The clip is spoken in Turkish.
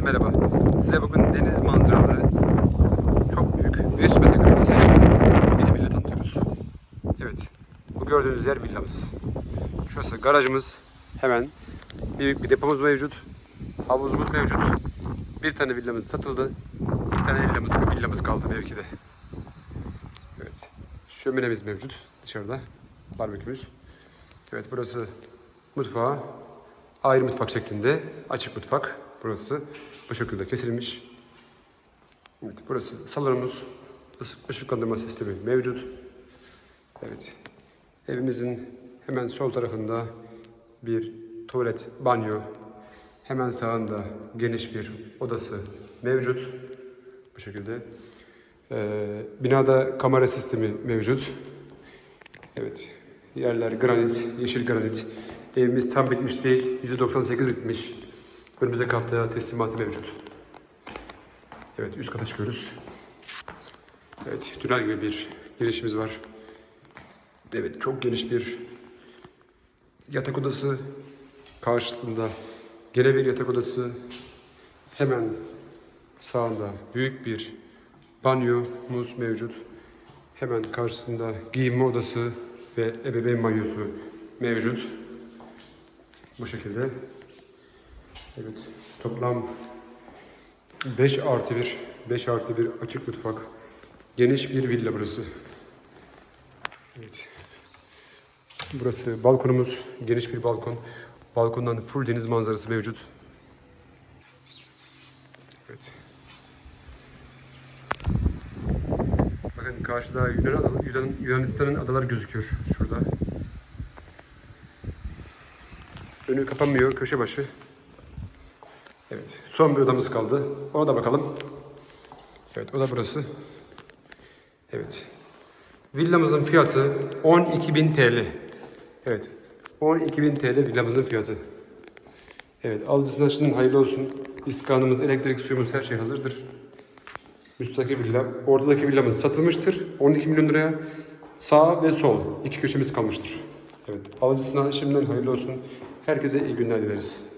Herkese merhaba. Size bugün deniz manzaralı, çok büyük, 500 metrekare seçimde bir villa tanıtıyoruz. Evet, bu gördüğünüz yer villamız. Şurası garajımız, hemen büyük bir depomuz mevcut, havuzumuz mevcut. Bir tane villamız satıldı, iki tane villamız, villamız kaldı mevkide. Evet, şöminemiz mevcut dışarıda, barbekümüz. Evet, burası mutfağı. Ayrı mutfak şeklinde. Açık mutfak. Burası bu şekilde kesilmiş. Evet, burası salonumuz. Isık ışıklandırma sistemi mevcut. Evet. Evimizin hemen sol tarafında bir tuvalet, banyo. Hemen sağında geniş bir odası mevcut. Bu şekilde. Ee, binada kamera sistemi mevcut. Evet. Yerler granit, yeşil granit. Evimiz tam bitmiş değil. %98 bitmiş. Önümüzdeki haftaya teslimatı mevcut. Evet, üst kata çıkıyoruz. Evet, tünel gibi bir girişimiz var. Evet, çok geniş bir yatak odası. Karşısında gene bir yatak odası. Hemen sağında büyük bir banyomuz mevcut. Hemen karşısında giyinme odası ve ebeveyn banyosu mevcut. Bu şekilde. Evet. Toplam 5 artı 1, 5 artı 1 açık mutfak. Geniş bir villa burası. Evet. Burası balkonumuz. Geniş bir balkon. Balkondan full deniz manzarası mevcut. Evet. Bakın karşıda Yunan, Yunan, Yunanistan'ın adaları gözüküyor şurada. Önü kapanmıyor, köşe başı. Evet, son bir odamız kaldı. Ona da bakalım. Evet, o da burası. Evet. Villamızın fiyatı 12.000 TL. Evet, 12.000 TL villamızın fiyatı. Evet, alıcısına şimdiden hayırlı olsun. İskanımız, elektrik, suyumuz her şey hazırdır. Müstakil villa. Oradaki villamız satılmıştır. 12 milyon liraya sağ ve sol iki köşemiz kalmıştır. Evet. Alıcısına şimdiden hayırlı olsun. Herkese iyi günler dileriz.